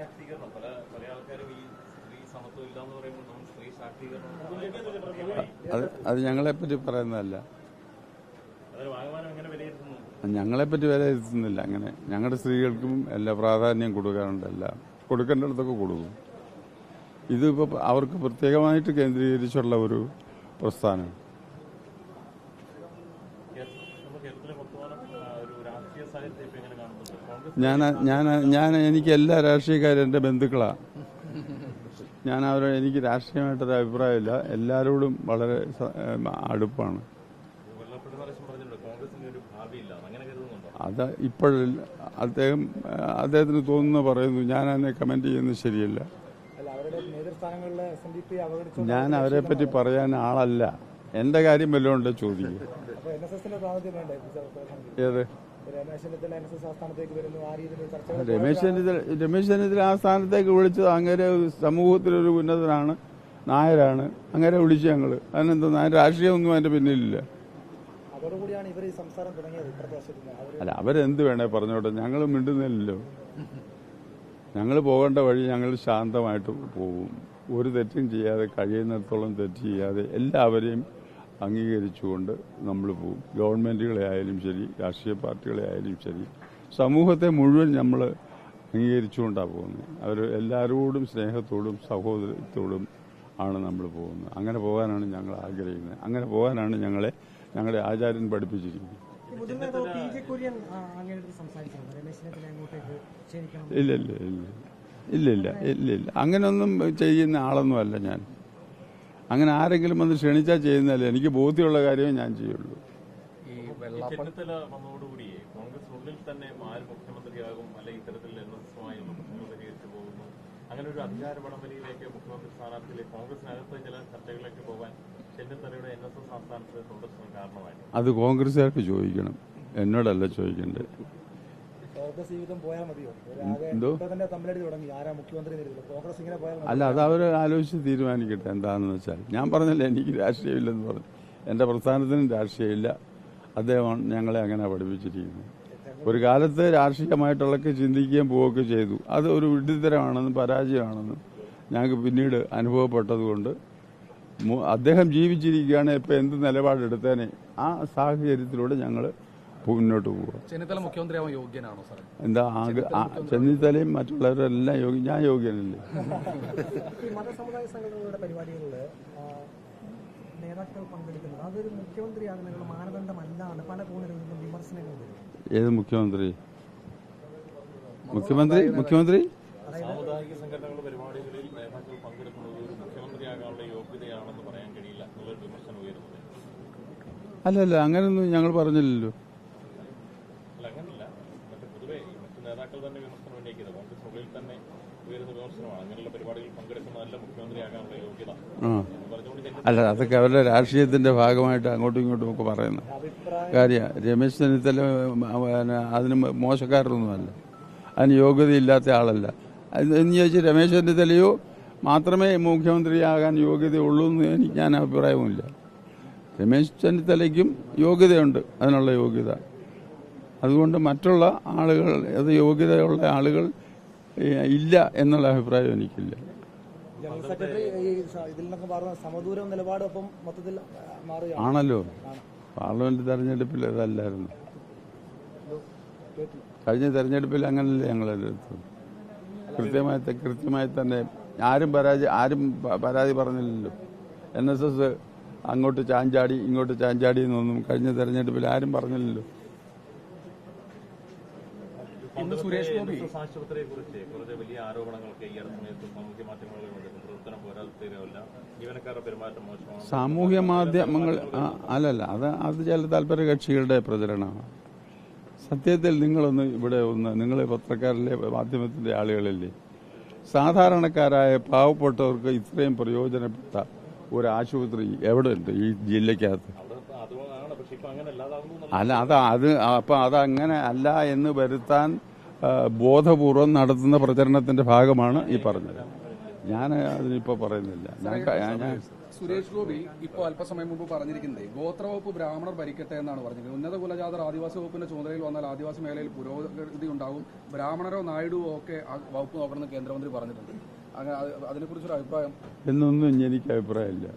ശാക്തീകരണം. പല പല ആൾക്കാരും ഈ സ്ത്രീ സമത്വം ഇല്ലാന്ന് പറയുമ്പോൾ നമ്മൾ സ്ത്രീ ശാക്തീകരണം അത് ഞങ്ങളെ പറ്റി പറയുന്നതല്ല. ഞങ്ങളെപ്പറ്റി വിലയിരുത്തുന്നില്ല. അങ്ങനെ ഞങ്ങളുടെ സ്ത്രീകൾക്കും എല്ലാ പ്രാധാന്യം കൊടുക്കാറുണ്ട്. എല്ലാം കൊടുക്കേണ്ടിടത്തൊക്കെ കൊടുക്കും. ഇതിപ്പോൾ അവർക്ക് പ്രത്യേകമായിട്ട് കേന്ദ്രീകരിച്ചുള്ള ഒരു പ്രസ്ഥാനം. ഞാൻ ഞാൻ ഞാൻ എനിക്ക് എല്ലാ രാഷ്ട്രീയക്കാരും എന്റെ ബന്ധുക്കളാണ് ഞാൻ അവരോട് എനിക്ക് രാഷ്ട്രീയമായിട്ടൊരു അഭിപ്രായമില്ല. എല്ലാവരോടും വളരെ അടുപ്പാണ്. അത് ഇപ്പോഴില്ല അദ്ദേഹം അദ്ദേഹത്തിന് തോന്നുന്ന പറയുന്നു ഞാൻ അതിനെ കമന്റ് ചെയ്യുന്നത് ശരിയല്ല. ഞാൻ അവരെ പറ്റി പറയാൻ ആളല്ല. എന്റെ കാര്യം വല്ലതും ഉണ്ടോ ചോദിക്കും? ഏത്? രമേശ് ചെന്നിത്തല രമേശ് ചെന്നിത്തല ആ സ്ഥാനത്തേക്ക് വിളിച്ചത് അങ്ങനെ സമൂഹത്തിലൊരു ഉന്നതനാണ് നായരാണ്. അങ്ങനെ വിളിച്ചു ഞങ്ങൾ അതിനെന്താ നായർ രാഷ്ട്രീയമൊന്നും അതിന്റെ പിന്നിലില്ല. അല്ല അവരെന്ത് വേണേ പറഞ്ഞോട്ടെ. ഞങ്ങൾ മിണ്ടുന്നില്ലല്ലോ. ഞങ്ങൾ പോകേണ്ട വഴി ഞങ്ങൾ ശാന്തമായിട്ട് പോകും. ഒരു തെറ്റും ചെയ്യാതെ കഴിയുന്നിടത്തോളം തെറ്റ് ചെയ്യാതെ എല്ലാവരെയും അംഗീകരിച്ചുകൊണ്ട് നമ്മൾ പോകും ഗവൺമെന്റുകളെ ആയാലും ശരി രാഷ്ട്രീയ പാർട്ടികളെ ആയാലും ശരി സമൂഹത്തെ മുഴുവൻ നമ്മൾ അംഗീകരിച്ചുകൊണ്ടാണ് പോകുന്നത്. അവർ എല്ലാവരോടും സ്നേഹത്തോടും സഹോദരത്തോടും ആണ് നമ്മൾ പോകുന്നത്. അങ്ങനെ പോകാനാണ് ഞങ്ങൾ ആഗ്രഹിക്കുന്നത്. അങ്ങനെ പോകാനാണ് ഞങ്ങളെ ഞങ്ങളുടെ ആചാര്യൻ പഠിപ്പിച്ചിരിക്കുന്നത്. ഇല്ല ഇല്ല ഇല്ല. ഇല്ല ഇല്ല ഇല്ല അങ്ങനൊന്നും ചെയ്യുന്ന ആളൊന്നും അല്ല ഞാൻ. അങ്ങനെ ആരെങ്കിലും വന്ന് ക്ഷണിച്ചാൽ ചെയ്യുന്നതല്ല? എനിക്ക് ബോധ്യമുള്ള കാര്യമേ ഞാൻ ചെയ്യുള്ളൂ. ഈ ചെന്നിത്തല വന്നതോടുകൂടി കോൺഗ്രസിനുള്ളിൽ തന്നെ ആര് മുഖ്യമന്ത്രിയാകും? അല്ലെ ഇത്തരത്തിൽ പോകുന്നു? അങ്ങനെ ഒരു അധികാര വടംവലിയിലേക്ക് മുഖ്യമന്ത്രി സ്ഥാനാർത്ഥിയിലേക്ക് കോൺഗ്രസിനകത്ത് ചില ചർച്ചകളിലേക്ക് പോകാൻ ചെന്നിത്തലയുടെ എൻ എസ് എസ് ആസ്ഥാനത്ത് സന്ദർശനം കാരണമായി അത് കോൺഗ്രസ്സുകാർക്ക് ചോദിക്കണം. എന്നോടല്ല ചോദിക്കേണ്ടത്. കോൺഗ്രസ് ജീവിതം പോയാൽ മതിയോ? എന്തോ? തന്നെ തമ്മിലടി തുടങ്ങി. ആരാ മുഖ്യമന്ത്രി കോൺഗ്രസ് ഇങ്ങനെ പോയാൽ അല്ല അത് അവർ ആലോചിച്ച് തീരുമാനിക്കട്ടെ എന്താണെന്ന് വെച്ചാൽ. ഞാൻ പറഞ്ഞില്ല എനിക്ക് രാഷ്ട്രീയമില്ലെന്ന് പറഞ്ഞു. എന്റെ പ്രസ്ഥാനത്തിനും രാഷ്ട്രീയമില്ല. അദ്ദേഹമാണ് ഞങ്ങളെ അങ്ങനെ പഠിപ്പിച്ചിരിക്കുന്നത് ഒരു കാലത്ത് രാഷ്ട്രീയമായിട്ടുള്ളൊക്കെ ചിന്തിക്കുകയും പോവുകയൊക്കെ ചെയ്തു. അത് ഒരു വിഡിത്തരമാണെന്നും പരാജയമാണെന്നും ഞങ്ങൾക്ക് പിന്നീട് അനുഭവപ്പെട്ടതുകൊണ്ട് അദ്ദേഹം ജീവിച്ചിരിക്കുകയാണ് ഇപ്പം എന്ത് നിലപാടെടുത്തേനെ ആ സാഹചര്യത്തിലൂടെ ഞങ്ങൾ മുന്നോട്ട് പോവുക. ചെന്നിത്തല മുഖ്യമന്ത്രിയാവാൻ യോഗ്യനാണോ സാർ എന്താ ചെന്നിത്തലയും മറ്റുള്ളവരും ചെന്നിത്തലയും മറ്റുള്ളവരെല്ലാം യോഗ്യ ഞാൻ യോഗ്യനല്ലേ? ഈ മതസമുദായ സംഘടനകളുടെ പരിപാടികളിൽ നേതാക്കൾ പങ്കെടുക്കുന്നത് അതൊരു മുഖ്യമന്ത്രിയാകുന്നതിനുള്ള മാനദണ്ഡമല്ലാണ് പല കോണുകളിൽ നിന്നും വിമർശനങ്ങൾ വരുന്നത് ഏത് മുഖ്യമന്ത്രി? മുഖ്യമന്ത്രി? മുഖ്യമന്ത്രി? സാമുദായിക സംഘടനകളുടെ പരിപാടികളിൽ നേതാക്കൾ പങ്കെടുക്കുന്നത് ഒരു മുഖ്യമന്ത്രിയാകാനുള്ള യോഗ്യതയാണെന്ന് പറയാൻ കഴിയില്ല എന്നുള്ളൊരു വിമർശനം ഉയരുന്നത് അല്ലല്ല അങ്ങനെയൊന്നും ഞങ്ങൾ പറഞ്ഞില്ലല്ലോ അല്ല അങ്ങനല്ല മറ്റു പൊതുവെ ഈ മറ്റു നേതാക്കൾ തന്നെ വിമർശനം ഉന്നയിക്കുന്നത്. കോൺഗ്രസിനുള്ളിൽ തന്നെ ഉയരുന്ന വിമർശനമാണ്. അങ്ങനെയുള്ള പരിപാടികൾ പങ്കെടുക്കുന്നതല്ല മുഖ്യമന്ത്രിയാകാനുള്ള യോഗ്യത അല്ല അതൊക്കെ അവരുടെ രാഷ്ട്രീയത്തിന്റെ ഭാഗമായിട്ട് അങ്ങോട്ടും ഇങ്ങോട്ടും ഒക്കെ പറയുന്നത്. കാര്യ രമേശ് ചെന്നിത്തല അതിന് മോശക്കാരനൊന്നുമല്ല. അതിന് യോഗ്യതയില്ലാത്ത ആളല്ല. എന്ന് ചോദിച്ചാൽ രമേശ് ചെന്നിത്തലയോ മാത്രമേ മുഖ്യമന്ത്രിയാകാൻ യോഗ്യതയുള്ളൂ എന്ന് എനിക്ക് ഞാൻ അഭിപ്രായവുമില്ല. രമേശ് ചെന്നിത്തലയ്ക്കും യോഗ്യതയുണ്ട്. അതിനുള്ള യോഗ്യത. അതുകൊണ്ട് മറ്റുള്ള ആളുകൾ അത് യോഗ്യതയുള്ള ആളുകൾ ഇല്ല എന്നുള്ള അഭിപ്രായം എനിക്കില്ല. ജനറൽ സെക്രട്ടറി ഈ സ- ഇതിൽ നിന്നൊക്കെ മാറുന്ന സമദൂരം നിലപാടൊപ്പം മൊത്തത്തിൽ ആ, മാറുകയാണ്. ആണല്ലോ. പാർലമെന്റ് തെരഞ്ഞെടുപ്പിൽ അതല്ലായിരുന്നു. കഴിഞ്ഞ തെരഞ്ഞെടുപ്പിൽ അങ്ങനല്ലേ ഞങ്ങളെടുത്തത് കൃത്യമായി കൃത്യമായി തന്നെ ആരും പരാതി ആരും പരാതി പറഞ്ഞില്ലല്ലോ. എൻ എസ് എസ് അങ്ങോട്ട് ചാഞ്ചാടി ഇങ്ങോട്ട് ചാഞ്ചാടി എന്നൊന്നും കഴിഞ്ഞ തെരഞ്ഞെടുപ്പിൽ ആരും പറഞ്ഞില്ലല്ലോ. ഇന്ന് സുരേഷ് ഗോപി. ആശുപത്രിയെ കുറിച്ച് കുറച്ച് വലിയ ആരോപണങ്ങളൊക്കെ ഈ അടുത്ത സമയത്ത് സാമൂഹ്യ മാധ്യമങ്ങളിൽ പ്രവർത്തനം പോരാത്തതിരല്ല ജീവനക്കാരുടെ പെരുമാറ്റം മോശമാണ്. സാമൂഹ്യ മാധ്യമങ്ങൾ അല്ലല്ല അത് അത് ചില താല്പര്യ കക്ഷികളുടെ പ്രചരണമാണ്. സത്യത്തിൽ നിങ്ങളൊന്ന് ഇവിടെ ഒന്ന് നിങ്ങൾ പത്രക്കാരിലെ മാധ്യമത്തിന്റെ ആളുകളല്ലേ? സാധാരണക്കാരായ പാവപ്പെട്ടവർക്ക് ഇത്രയും പ്രയോജനപ്പെട്ട ഒരു ആശുപത്രി എവിടെ ഉണ്ട് ഈ ജില്ലക്കകത്ത് അല്ല അത് അത് അപ്പൊ അതങ്ങനെ അല്ല എന്ന് വരുത്താൻ ബോധപൂർവം നടത്തുന്ന പ്രചരണത്തിന്റെ ഭാഗമാണ് ഈ പറഞ്ഞത്. ഞാൻ അതിനിപ്പോ പറയുന്നില്ല. ഞാൻ സുരേഷ് ഗോപി ഇപ്പോൾ അല്പസമയം മുമ്പ് പറഞ്ഞിരിക്കുന്നത് ഗോത്രവകുപ്പ് ബ്രാഹ്മണർ ഭരിക്കട്ടെ എന്നാണ് പറഞ്ഞിരിക്കുന്നത്. ഉന്നത കുലജാതർ ആദിവാസി വകുപ്പിന്റെ ചുമതലയിൽ വന്നാൽ ആദിവാസി മേഖലയിൽ പുരോഗതി ഉണ്ടാകും. ബ്രാഹ്മണരോ നായിഡുവോ ഒക്കെ വകുപ്പ് നോക്കണമെന്ന് കേന്ദ്രമന്ത്രി പറഞ്ഞിട്ടുണ്ട്. അതിനെക്കുറിച്ചൊരു അഭിപ്രായം? എന്നൊന്നും എനിക്ക് അഭിപ്രായമില്ല.